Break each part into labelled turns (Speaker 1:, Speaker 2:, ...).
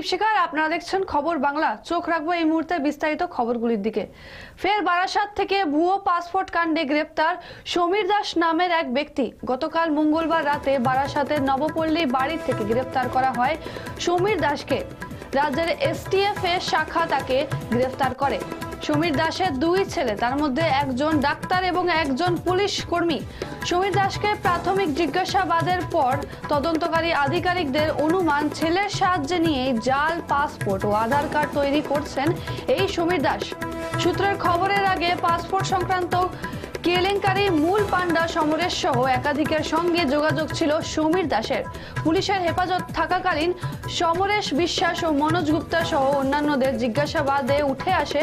Speaker 1: আমি আপনারা দেখছেন খবর বাংলা। চোখ রাখব এই মুহূর্তে বিস্তারিত খবরগুলির দিকে। ফের বারাসাত থেকে ভুয়ো পাসপোর্ট কাণ্ডে গ্রেপ্তার সমীর দাস নামের এক ব্যক্তি। গতকাল মঙ্গলবার রাতে বারাসাতের নবপল্লী বাড়ি থেকে গ্রেপ্তার করা হয় সমীর দাসকে। রাজ্যের এসটিএফ এর শাখা তাকে গ্রেফতার করে। সমীর দাসের দুই ছেলে, তার মধ্যে একজন ডাক্তার এবং একজন পুলিশ কর্মী। সমীর দাসকে প্রাথমিক জিজ্ঞাসাবাদের পর তদন্তকারী আধিকারিকদের অনুমান ছেলের সাহায্যে নিয়ে জাল, পাসপোর্ট ও আধার কার্ড তৈরি করছেন এই সমীর দাস। সূত্রের খবরের আগে পাসপোর্ট সংক্রান্ত কেলেঙ্কারি মূল পান্ডা সমরেশ সহ একাধিকের সঙ্গে যোগাযোগ ছিল সমীর দাসের। পুলিশের হেফাজত থাকাকালীন সমরেশ বিশ্বাস ও মনোজ গুপ্তা সহ অন্যান্যদের জিজ্ঞাসাবাদে উঠে আসে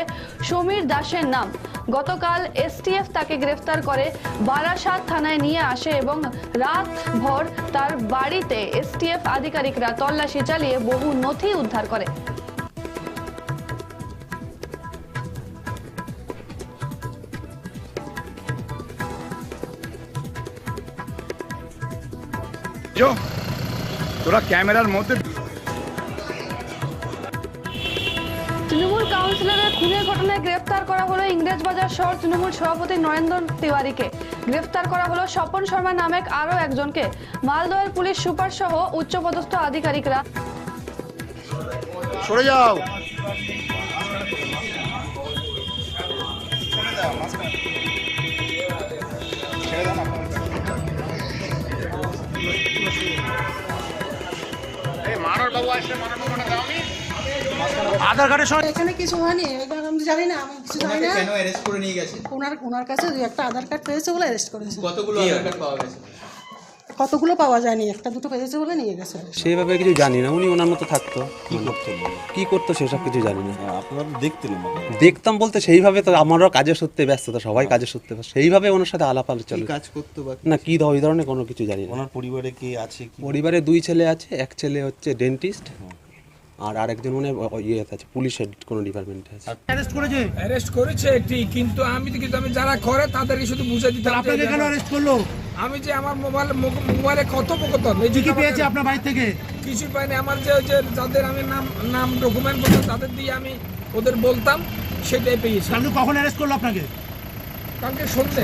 Speaker 1: সমীর দাসের নাম। গতকাল এসটিএফ তাকে গ্রেফতার করে বারাসাত থানায় নিয়ে আসে এবং রাত ভর তার বাড়িতে এসটিএফ আধিকারিকরা তল্লাশি চালিয়ে বহু নথি উদ্ধার করে।
Speaker 2: তোরা ক্যামেরার মধ্যে
Speaker 1: তৃণমূল কাউন্সিলরের খুনের ঘটনায় গ্রেফতার করা হলো ইংরেজবাজার শহর তৃণমূল সভাপতি নরেন্দ্র তিওয়ারিকে। গ্রেফতার করা হলো স্বপন শর্মা নামে আরও একজনকে। মালদহের পুলিশ সুপার সহ উচ্চপদস্থ আধিকারিকরা।
Speaker 2: সরে যাও।
Speaker 3: আধার কার্ডের সঙ্গে
Speaker 4: এখানে কিছু হয়নি এবার আমি জানি না আমি কিছু জানি না।
Speaker 5: কেন অ্যারেস্ট করে নিয়ে গেছে?
Speaker 4: ওনার ওনার কাছে দুই একটা আধার কার্ড পেয়েছে বলে অ্যারেস্ট করেছে।
Speaker 5: কতগুলো আধার কার্ড পাওয়া গেছে?
Speaker 4: কতগুলো পাওয়া যায়নি? একটা দুটো পেয়েছে বলে নিয়ে গেছে।
Speaker 6: সেইভাবে কিছু জানি না উনি ওনার মতো থাকতো। কি করতো সেসব কিছু জানি না।
Speaker 7: আপনারা দেখতেন
Speaker 6: দেখতাম বলতে সেইভাবে তো আমারও কাজের সূত্রে ব্যস্ততা সবাই কাজের সূত্রে সেইভাবে ওনার সাথে আলাপ
Speaker 7: কি
Speaker 6: আলোচনা
Speaker 7: কাজ করতো বা
Speaker 6: না কি ধর ওই ধরনের কোনো কিছু জানি না।
Speaker 7: ওনার পরিবারে কি আছে
Speaker 6: পরিবারে দুই ছেলে আছে এক ছেলে হচ্ছে ডেন্টিস্ট আর আরেকজন মনে হয় ইয়ে আছে পুলিশের কোনো ডিপার্টমেন্টে আছে।
Speaker 3: অ্যারেস্ট করেছে?
Speaker 8: অ্যারেস্ট করেছে ঠিক কিন্তু আমি কিন্তু আমি যারা করে তাদেরকে শুধু বুঝে দিতে
Speaker 3: আপনাকে কেন অ্যারেস্ট করল?
Speaker 8: আমি যে আমার মোবাইল মোবাইলে কথোপকথন এই
Speaker 3: কি পেয়েছে আপনার বাড়ি থেকে?
Speaker 8: কিছু পাইনি। আমার যে যে যাদের আমি নাম নাম ডকুমেন্ট বলতাম তাদের দিয়ে আমি ওদের বলতাম সেটাই পেয়েছি।
Speaker 3: আপনি কখন অ্যারেস্ট করল আপনাকে?
Speaker 8: কালকে সন্ধ্যে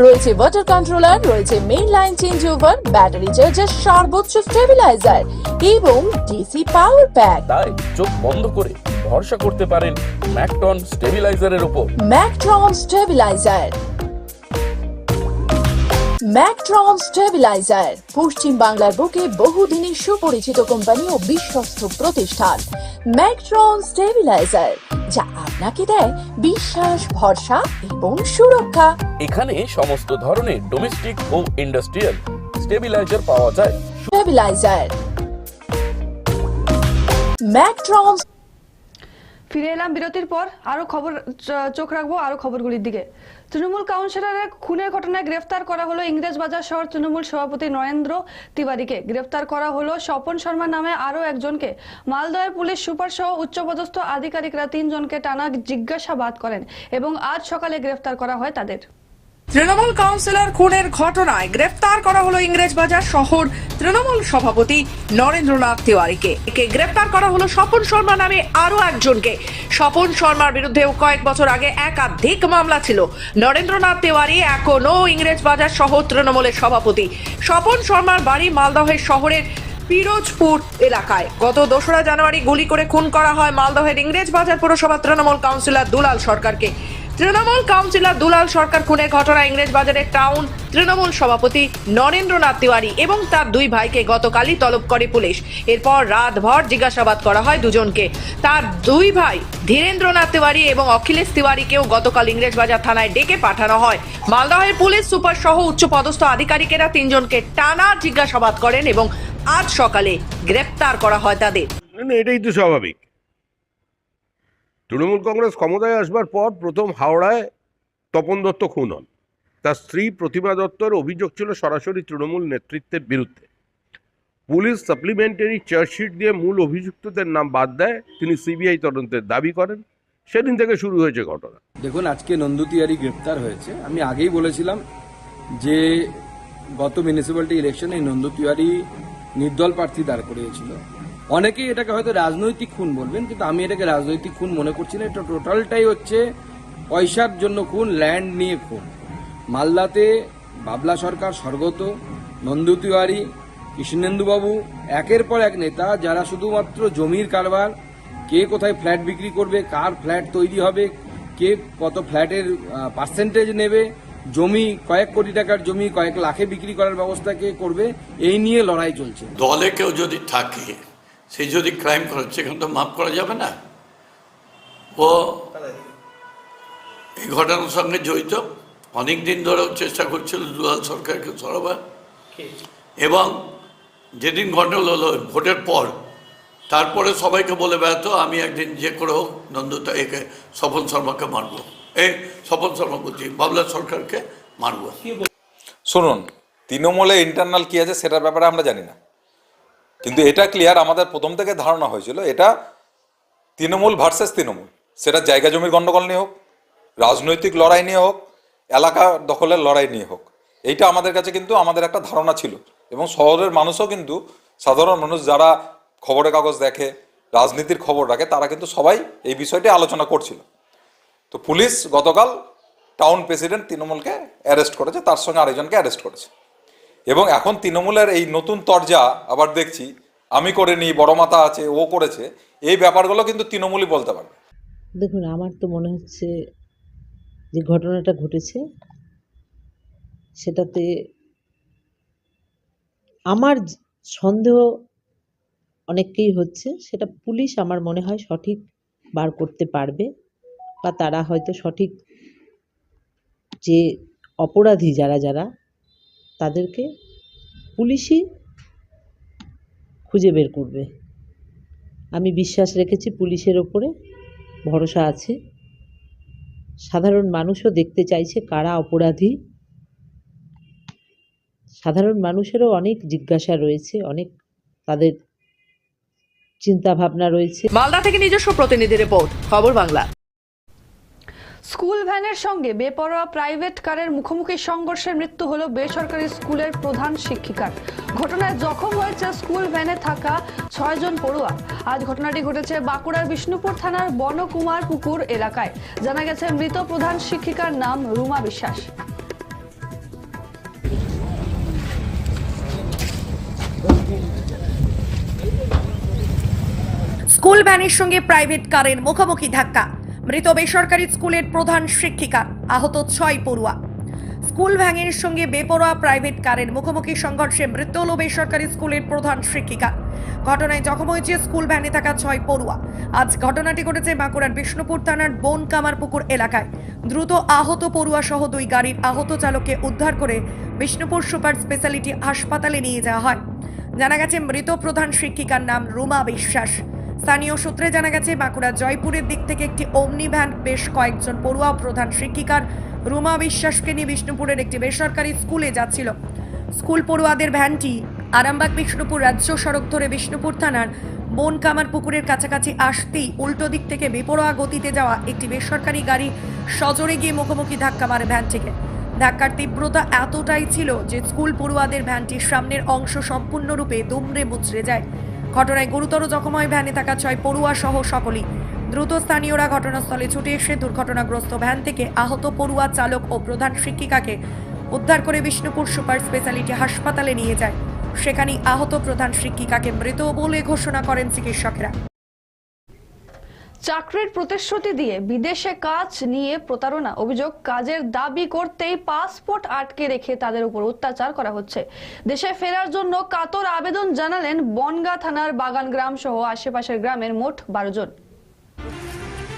Speaker 9: রয়েছে ওয়াটার কন্ট্রোলার রয়েছে main line change over battery charger সর্বোচ্চ স্টেবিলাইজার এবং ডিসি পাওয়ার প্যাক
Speaker 10: তাই চোখ বন্ধ করে ভরসা করতে পারেন ম্যাকটন স্টেবিলাইজারের উপর।
Speaker 9: ম্যাকট্রন স্টেবিলাইজার ম্যাকট্রন স্টেবিলাইজার পশ্চিম বাংলার বুকে বহুদিনের সুপরিচিত কোম্পানি ও বিশ্বস্ত প্রতিষ্ঠান। ম্যাকট্রন স্টেবিলাইজার যা আপনাকে দেয় বিশ্বাস ভরসা এবং সুরক্ষা।
Speaker 10: এখানে সমস্ত ধরনের ডোমেস্টিক ও ইন্ডাস্ট্রিয়াল স্টেবিলাইজার পাওয়া যায়।
Speaker 9: স্টেবিলাইজার ম্যাকট্রমস
Speaker 1: ফিরে এলাম বিরতির পর। আরও খবর চোখ রাখব আরও খবরগুলির দিকে। তৃণমূল কাউন্সিলরের খুনের ঘটনায় গ্রেফতার করা হলো ইংরেজবাজার শহর তৃণমূল সভাপতি নরেন্দ্র তিওয়ারিকে। গ্রেফতার করা হলো স্বপন শর্মা নামে আরও একজনকে। মালদহের পুলিশ সুপার সহ উচ্চপদস্থ আধিকারিকরা তিনজনকে টানা জিজ্ঞাসাবাদ করেন এবং আজ সকালে গ্রেফতার করা হয় তাদের।
Speaker 11: তৃণমূল কাউন্সিলর খুনের ঘটনায় গ্রেফতার করা হলো ইংরেজবাজার শহর তৃণমূল সভাপতি নরেন্দ্রনাথ তিওয়ারিকে। একে গ্রেফতার করা হলো স্বপন শর্মা নামে আরও একজনকে। স্বপন শর্মার বিরুদ্ধেও কয়েক বছর আগে একাধিক মামলা ছিল। নরেন্দ্রনাথ তিওয়ারি এখনও ইংরেজবাজার শহর তৃণমূলের সভাপতি। স্বপন শর্মার বাড়ি মালদহের শহরের পিরোজপুর এলাকায়। গত দোসরা জানুয়ারি গুলি করে খুন করা হয় মালদহের ইংরেজবাজার পুরসভা তৃণমূল কাউন্সিলর দুলাল সরকারকে। তৃণমূল কাউন্সিলর দুলাল সরকার খুনের ঘটনা ইংরেজবাজারের টাউন। তৃণমূল সভাপতি নরেন্দ্রনাথ তিওয়ারি এবং তার দুই ভাইকে গতকালই তলব করে পুলিশ। এরপর রাতভর জিজ্ঞাসাবাদ করা হয় দুজনকে। তার দুই ভাই ধীরেন্দ্রনাথ তিওয়ারি এবং অখিলেশ তিওয়ারিকেও গতকাল ইংরেজবাজার থানায় ডেকে পাঠানো হয়। মালদহের পুলিশ, সুপার সহ উচ্চপদস্থ আধিকারিকেরা তিনজনকে টানা জিজ্ঞাসাবাদ করেন এবং আজ সকালে গ্রেপ্তার করা হয় তাদের।
Speaker 12: এটাই তো স্বাভাবিক। তৃণমূল কংগ্রেস ক্ষমতায় আসবার পর প্রথম হাওড়ায় তপন দত্ত খুন হন। তার স্ত্রী প্রতিমা দত্তর অভিযোগ ছিল সরাসরি তৃণমূল নেতৃত্বের বিরুদ্ধে। পুলিশ সাপ্লিমেন্টারি চার্জশিট দিয়ে মূল অভিযুক্তদের নাম বাদ দেয়, তিনি সিবিআই তদন্তের দাবি করেন। সেদিন থেকে শুরু হয়েছে ঘটনা।
Speaker 5: দেখুন, আজকে নন্দু তিওয়ারি গ্রেপ্তার হয়েছে। আমি আগেই বলেছিলাম যে গত মিউনিসিপ্যালিটি ইলেকশনে এই নন্দু তিওয়ারি নির্দল প্রার্থী দাঁড় করিয়েছিল। অনেকেই এটাকে হয়তো রাজনৈতিক খুন বলবেন, কিন্তু আমি এটাকে রাজনৈতিক খুন মনে করছি না। এটা টোটালটাই হচ্ছে পয়সার জন্য খুন, ল্যান্ড নিয়ে খুন। মালদাতে বাবলা সরকার, স্বর্গত নন্দু তিওয়ারি, কৃষ্ণেন্দুবাবু, একের পর এক নেতা, যারা শুধুমাত্র জমির কারবার, কে কোথায় ফ্ল্যাট বিক্রি করবে, কার ফ্ল্যাট তৈরি হবে, কে কত ফ্ল্যাটের পার্সেন্টেজ নেবে, জমি কয়েক কোটি টাকার জমি কয়েক লাখে বিক্রি করার ব্যবস্থা কে করবে, এই নিয়ে লড়াই চলছে।
Speaker 13: দলে কেউ যদি থাকে সে যদি ক্রাইম করে সেখানে তো মাফ করা যাবে না। ও এই ঘটনার সঙ্গে জড়িত। অনেক দিন ধরেও চেষ্টা করছিল দুলাল সরকারকে সরাবার। এবং যেদিন ঘটনা হলো ভোটের পর তারপরে সবাইকে বলে বেড়াতো আমি একদিন যে করে হোক নন্দতা একে স্বপন শর্মাকে মারবো। এই স্বপন শর্মা বলছি বাবলা সরকারকে মারবো।
Speaker 14: শুনুন তৃণমূলে ইন্টারনাল কি আছে সেটার ব্যাপারে আমরা জানি না। কিন্তু এটা ক্লিয়ার আমাদের প্রথম থেকে ধারণা হয়েছিল, এটা তৃণমূল ভার্সেস তৃণমূল। সেটা জায়গা জমির গণ্ডগোল নিয়ে হোক, রাজনৈতিক লড়াই নিয়ে হোক, এলাকা দখলের লড়াই নিয়ে হোক, এইটা আমাদের কাছে কিন্তু আমাদের একটা ধারণা ছিল। এবং শহরের মানুষও কিন্তু, সাধারণ মানুষ যারা খবরের কাগজ দেখে, রাজনীতির খবর রাখে, তারা কিন্তু সবাই এই বিষয়টি আলোচনা করছিল। তো পুলিশ গতকাল টাউন প্রেসিডেন্ট তৃণমূলকে অ্যারেস্ট করেছে, তার সঙ্গে আরেকজনকে অ্যারেস্ট করেছে। এবং এখন তৃণমূলের এই নতুন তরজা আবার দেখছি, আমি করিনি বড় মাথা আছে, ও করেছে, এই ব্যাপারগুলো কিন্তু তৃণমূলই বলতে পারবে।
Speaker 4: দেখুন, আমার তো মনে হচ্ছে যে ঘটনাটা ঘটেছে, সেটাতে আমার সন্দেহ অনেককেই হচ্ছে, সেটা পুলিশ আমার মনে হয় সঠিক বার করতে পারবে, বা তারা হয়তো সঠিক যে অপরাধী যারা যারা তাদেরকে পুলিশই খুঁজে বের করবে। আমি বিশ্বাস রেখেছি পুলিশের ওপরে ভরসা আছে। সাধারণ মানুষও দেখতে চাইছে কারা অপরাধী। সাধারণ মানুষেরও অনেক জিজ্ঞাসা রয়েছে, অনেক তাদের চিন্তা ভাবনা রয়েছে।
Speaker 11: মালদা থেকে নিজস্ব প্রতিনিধি রিপোর্ট, খবর বাংলা।
Speaker 1: স্কুল ভ্যানের সঙ্গে বেপরোয়া প্রাইভেট কারের মুখোমুখি সংঘর্ষে মৃত্যু হলো বেসরকারি স্কুলের প্রধান শিক্ষিকার। ঘটনায় জখম হয়েছে স্কুল ভ্যানে থাকা ছয়জন পড়ুয়া। আজ ঘটনাটি ঘটেছে বাঁকুড়ার বিষ্ণুপুর থানার বনকুমার পুকুর এলাকায়। জানা গেছে, মৃত প্রধান শিক্ষিকার নাম রুমা বিশ্বাস।
Speaker 11: স্কুল ভ্যানের সঙ্গে প্রাইভেট কারের মুখোমুখি ধাক্কা। মৃত বেসরকারি স্কুলের প্রধান শিক্ষিকা, আহত ছয় পড়ুয়া।
Speaker 15: স্কুল ভ্যানের সঙ্গে বেপরোয়া প্রাইভেট কারের মুখোমুখি সংঘর্ষে মৃত্যু হল বেসরকারি স্কুলের প্রধান শিক্ষিকা। ঘটনায় জখম হয়েছে স্কুল ভ্যানে থাকা ছয় পড়ুয়া। আজ ঘটনাটি ঘটেছে বাঁকুড়ার বিষ্ণুপুর থানার বন কামারপুকুর এলাকায়। দ্রুত আহত পড়ুয়া সহ দুই গাড়ির আহত চালককে উদ্ধার করে বিষ্ণুপুর সুপার স্পেশালিটি হাসপাতালে নিয়ে যাওয়া হয়। জানা গেছে, মৃত প্রধান শিক্ষিকার নাম রুমা বিশ্বাস। স্থানীয় সূত্রে জানা গেছে, বাঁকুড়া জয়পুরের দিক থেকে একটি অমনি ভ্যান বেশ কয়েকজন পড়ুয়া প্রধান শিক্ষিকার রুমা বিশ্বাসকে নিয়ে বিষ্ণুপুরের একটি বেসরকারি স্কুলে যাচ্ছিল। স্কুল পড়ুয়াদের ভ্যানটি আরামবাগ বিষ্ণুপুর রাজ্য সড়ক ধরে বিষ্ণুপুর থানার বন কামার পুকুরের কাছাকাছি আসতেই উল্টো দিক থেকে বেপরোয়া গতিতে যাওয়া একটি বেসরকারি গাড়ি সজোরে গিয়ে মুখোমুখি ধাক্কা মারে ভ্যানটিকে। ধাক্কার তীব্রতা এতটাই ছিল যে স্কুল পড়ুয়াদের ভ্যানটির সামনের অংশ সম্পূর্ণরূপে দুমড়ে মুচড়ে যায়। ঘটনায় গুরুতর জখম হয় ভ্যানে থাকা ছয় পড়ুয়া সহ সকলেই। দ্রুত স্থানীয়রা ঘটনাস্থলে ছুটে এসে দুর্ঘটনাগ্রস্ত ভ্যান থেকে আহত পড়ুয়া চালক ও প্রধান শিক্ষিকাকে উদ্ধার করে বিষ্ণুপুর সুপার স্পেশালিটি হাসপাতালে নিয়ে যায়। সেখানেই আহত প্রধান শিক্ষিকাকে মৃত বলে ঘোষণা করেন চিকিৎসকেরা।
Speaker 1: চাকরির প্রতিশ্রুতি দিয়ে বিদেশে কাজ নিয়ে প্রতারণা অভিযোগ, কাজের দাবি করতেই পাসপোর্ট আটকে রেখে তাদের উপর অত্যাচার করা হচ্ছে। দেশে ফেরার জন্য কাতর আবেদন জানালেন বনগা থানার বাগান গ্রাম সহ আশেপাশের গ্রামের মোট বারো জন।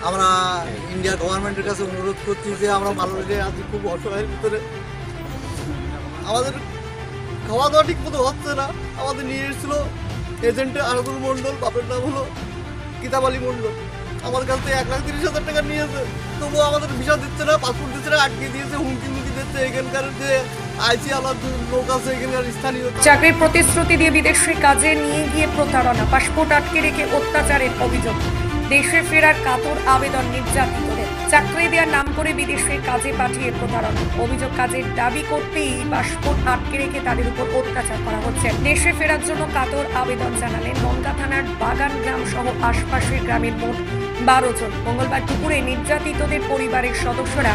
Speaker 3: আমরা ইন্ডিয়া গভর্নমেন্টের কাছে অনুরোধ করছি যে আমরা বাংলাদেশে আছি, খুব অসহায়ের ভিতরে। আমাদের খাওয়া দাওয়া ঠিক মতো হচ্ছে না। আমাদের নিয়ে এসেছিল এজেন্টে আনন্দুল মণ্ডল, বাপের নাম হলো কিতাব আলী মণ্ডল। আমার কাছ থেকে এক লাখ তিরিশ হাজার টাকা নিয়েছে। তবুও আমাদের ভিসা দিচ্ছে না পাসপোর্ট দিচ্ছে না, আটকে দিয়েছে, হুমকি মুমকি দিচ্ছে এখানকার যে আইসি আলাদ লোক স্থানীয়।
Speaker 15: চাকরির প্রতিশ্রুতি দিয়ে বিদেশে কাজে নিয়ে গিয়ে প্রতারণা পাসপোর্ট আটকে রেখে অত্যাচারের অভিযোগ। দেশে ফেরার কাতর আবেদন নির্যাতিতদের, চাকরি দেওয়ার নাম করে বিদেশে কাজে পাঠিয়ে প্রতারণা। অভিযোগ কাজের দাবি করতেই পাসপোর্ট আটকে রেখে তাদের উপর অত্যাচার করা হচ্ছে। দেশে ফেরার জন্য কাতর আবেদন জানালেন মঙ্গা থানার বাগান গ্রাম সহ আশপাশের গ্রামের মোট বারো জন। মঙ্গলবার দুপুরে নির্যাতিতদের পরিবারের সদস্যরা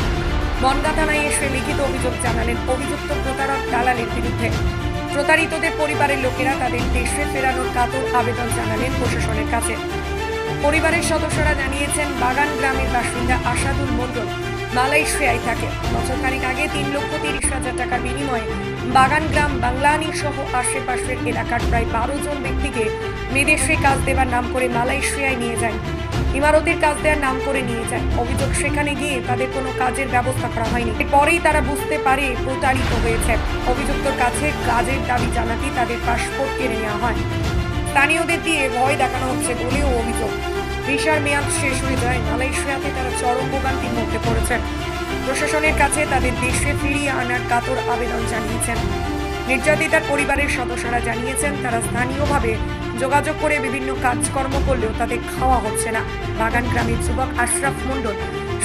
Speaker 15: বনগা থানায় এসে লিখিত অভিযোগ জানালেন। অভিযুক্ত প্রতারক দালালের বিরুদ্ধে। প্রতারিতদের পরিবারের লোকেরা তাদের দেশে ফেরানোর কাতর আবেদন জানালেন প্রশাসনের কাছে। পরিবারের সদস্যরা জানিয়েছেন, বাগান গ্রামের বাসিন্দা আসাদুল মণ্ডল মালয়েশিয়ায় থাকে। বছরখানেক আগে তিন লক্ষ তিরিশ হাজার টাকার বিনিময়ে বাগান গ্রাম বাংলানি সহ আশেপাশের এলাকার প্রায় বারো জন ব্যক্তিকে বিদেশে কাজ দেবার নাম করে মালয়েশিয়ায় নিয়ে যায় ইমারতের কাজ দেওয়ার নাম করে নিয়ে যায়। অভিযোগ সেখানে গিয়ে তাদের কোনো কাজের ব্যবস্থা করা হয়নি। এরপরেই তারা বুঝতে পারে প্রতারিত হয়েছে। অভিযুক্তর কাছে কাজের দাবি জানাতেই তাদের পাসপোর্ট কেড়ে নেওয়া হয়। স্থানীয়দের দিয়ে ভয় দেখানো হচ্ছে বলেও অভিযোগ। ভিসার মেয়াদ শেষ হয়ে যায়। মালয়েশিয়াতে তারা চরম ভোগান্তির মধ্যে পড়েছেন প্রশাসনের কাছে তাদের দেশে ফিরিয়ে আনার কাতর আবেদন জানিয়েছেন। নির্যাতিতার পরিবারের সদস্যরা জানিয়েছেন, তারা স্থানীয়ভাবে যোগাযোগ করে বিভিন্ন কাজকর্ম করলেও তাদের খাওয়া হচ্ছে না। বাগান গ্রামের যুবক আশরাফ মণ্ডল,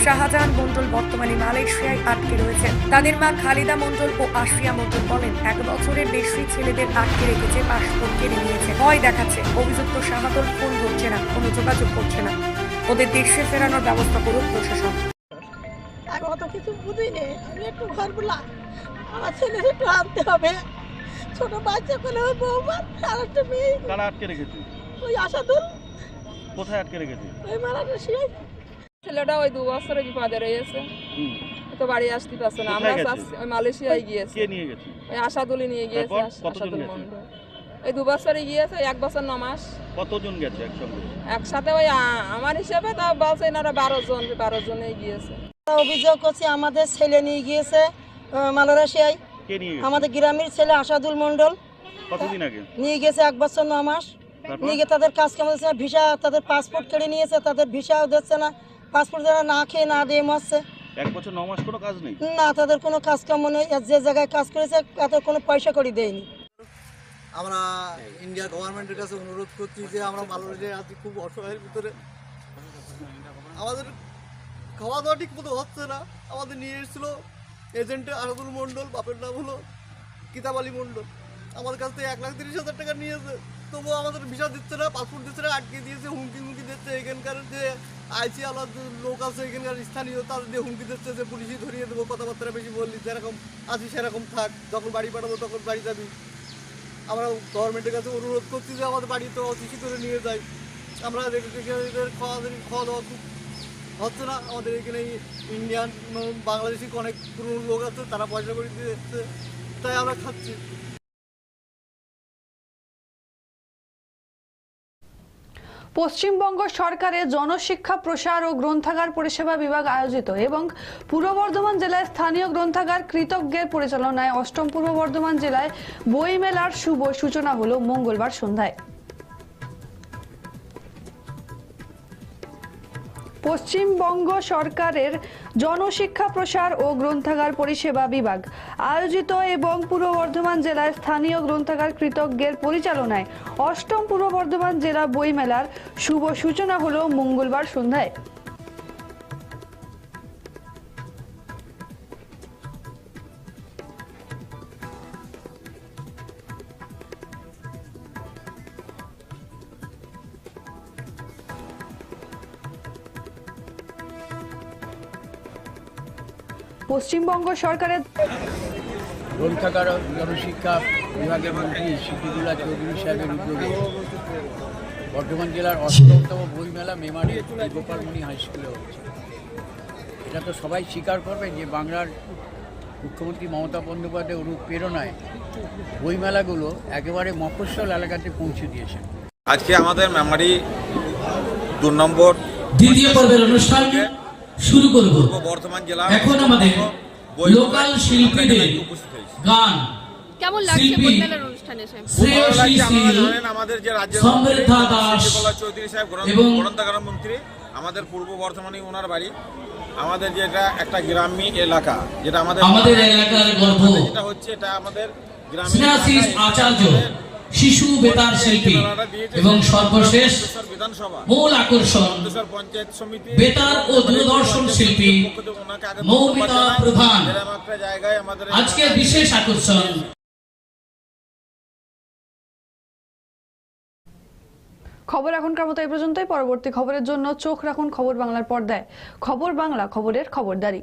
Speaker 15: শাহজাহান মণ্ডল বর্তমানে মালয়েশিয়ায় আটকে রয়েছে তাদের মা খালিদা মণ্ডল ও আশিয়া মণ্ডল বলেন, এক বছরের বেশি ছেলেদের আটকে রেখেছে পাসপোর্ট কেড়ে নিয়েছে। ভয় দেখাচ্ছে, অভিযুক্ত শাহাদল ফোন ধরছে না, কোনো যোগাযোগ করছে না। ওদের দেশে ফেরানোর ব্যবস্থা করুক প্রশাসন।
Speaker 9: অত কিছু আমি একটু ঘর বলা, আমার ছেলের একটু আনতে হবে। ছোট বাচ্চা আর একটা মেয়ে।
Speaker 3: কারা আটকে রেখেছে?
Speaker 9: ওই আশাদুল
Speaker 3: কোথায় আটকে রেখেছে?
Speaker 9: ওই মারাটা শিয়াই
Speaker 8: ছেলেটা ওই দু বছরে বিপদে রয়েছে। তো বাড়ি আসতে পারছে না আমরা ওই মালয়েশিয়ায় গিয়েছে।
Speaker 3: কে নিয়ে গেছে?
Speaker 8: ওই আশাদুলি নিয়ে গিয়েছে আশাদুল মন্ডল এই দু বছরে গিয়েছে এক বছর ন মাস।
Speaker 3: কতজন গেছে একসঙ্গে?
Speaker 8: একসাথে ওই আমার হিসাবে তা বলছে এনারা বারো জন বারো জনেই গিয়েছে।
Speaker 9: অভিযোগ করছি আমাদের ছেলে নিয়ে গিয়েছে মালয়েশিয়ায়।
Speaker 3: কে নিয়ে গেছে?
Speaker 9: আমাদের গ্রামের ছেলে আশাদুল মণ্ডল।
Speaker 3: কতদিন আগে?
Speaker 9: নিয়ে গেছে এক বছর ন মাস। নিয়ে গিয়ে তাদের কাজ কাম হচ্ছে না ভিসা তাদের পাসপোর্ট কেড়ে নিয়েছে তাদের ভিসাও দিচ্ছে না। পাসপোর্ট যারা না খেয়ে না দিয়ে মরছে।
Speaker 3: এক বছর ন মাস কোনো কাজ নেই?
Speaker 9: না তাদের কোনো কাজ কাম নেই। যে জায়গায় কাজ করেছে তাদের কোনো পয়সা করে দেয়নি।
Speaker 3: আমরা ইন্ডিয়া গভর্নমেন্টের কাছে অনুরোধ করছি যে আমরা আছি খুব অসহায়ের ভিতরে আমাদের খাওয়া দাওয়া ঠিক মতো হচ্ছে না। আমাদের নিয়ে এসেছিল এজেন্টে আনাদুল মণ্ডল বাপের নাম হলো কিতাব আলী মণ্ডল আমার কাছ থেকে এক লাখ তিরিশ হাজার টাকা নিয়েছে। তবুও আমাদের ভিসা দিচ্ছে না পাসপোর্ট দিচ্ছে না, আটকে দিয়েছে, হুমকি হুমকি দিচ্ছে। এখানকার যে আইসি আলাদ লোক আছে, এখানকার স্থানীয় তাদের দিয়ে হুমকি দিচ্ছে যে পুলিশই ধরিয়ে দেবো কথাবার্তা বেশি বললি, যেরকম আছি সেরকম থাক। যখন বাড়ি পাঠাবো তখন বাড়ি যাবি। আমরা গভর্নমেন্টের কাছে অনুরোধ করছি যে আমাদের বাড়িতে অতিথি করে নিয়ে যায় আমরা খাওয়া খাওয়া দাওয়া খুব হচ্ছে না আমাদের এখানে ইন্ডিয়ান বাংলাদেশি অনেক পুরনো লোক আছে, তারা পয়সা করে দিয়ে তাই আমরা খাচ্ছি।
Speaker 1: পশ্চিমবঙ্গ সরকারের জনশিক্ষা, প্রসার ও গ্রন্থাগার পরিষেবা বিভাগ আয়োজিত এবং পূর্ব বর্ধমান জেলায় স্থানীয় গ্রন্থাগার কৃতজ্ঞের পরিচালনায় অষ্টম পূর্ব বর্ধমান জেলায় বইমেলার শুভ সূচনা হল মঙ্গলবার সন্ধ্যায়। পশ্চিমবঙ্গ সরকারের জনশিক্ষা প্রসার ও গ্রন্থাগার পরিষেবা বিভাগ। আয়োজিত এবং পূর্ব বর্ধমান জেলায় স্থানীয় গ্রন্থাগার কৃতজ্ঞের পরিচালনায় অষ্টম পূর্ব বর্ধমান জেলা বইমেলার শুভ সূচনা হলো মঙ্গলবার সন্ধ্যায়। পশ্চিমবঙ্গ সরকারের
Speaker 8: গ্রন্থাগার ও জনশিক্ষা বিভাগের মন্ত্রী সিদ্দিকুল্লাহ চৌধুরী সাহেবের উদ্যোগে বর্ধমান জেলার অষ্টমতম বইমেলা মেমারি গোপালমণি হাই স্কুলে হচ্ছে। এটা তো সবাই স্বীকার করবে যে বাংলার মুখ্যমন্ত্রী মমতা বন্দ্যোপাধ্যায় অনুপ প্রেরণায় বইমেলাগুলো একেবারে মফস্বল এলাকাতে পৌঁছে দিয়েছেন
Speaker 14: আজকে আমাদের মেমারি দু নম্বর
Speaker 8: দ্বিতীয় পর্বের অনুষ্ঠান শুরু করব
Speaker 14: পূর্ব বর্ধমান জেলা
Speaker 8: এখন আমাদের লোকাল শিল্পীদের গান
Speaker 1: কেমন
Speaker 8: লাগছে
Speaker 1: অনুষ্ঠানে
Speaker 14: আমাদের যে রাজ্যের
Speaker 8: সমৃদ্ধা দাস
Speaker 14: চৌধুরী সাহেব
Speaker 8: এবং
Speaker 14: গ্রন্থাগার মন্ত্রী আমাদের পূর্ব বর্ধমানে ওনার বাড়ি আমাদের যেটা একটা গ্রামীণ এলাকা যেটা আমাদের
Speaker 8: আমাদের এলাকার গর্ব।
Speaker 14: হচ্ছে এটা আমাদের গ্রামীণ
Speaker 8: আচার্য। শিশু বেতার শিল্পী এবং সর্বশেষ মূল আকর্ষণ বেতার ও দূরদর্শন শিল্পী মৌমিতা প্রধান।
Speaker 14: আমাদের
Speaker 8: বিশেষ আকর্ষণ।
Speaker 1: খবর এখনকার মতো এই পর্যন্তই। পরবর্তী খবরের জন্য চোখ রাখুন খবর বাংলার পর্দায়। খবর বাংলা, খবরের খবরদারি।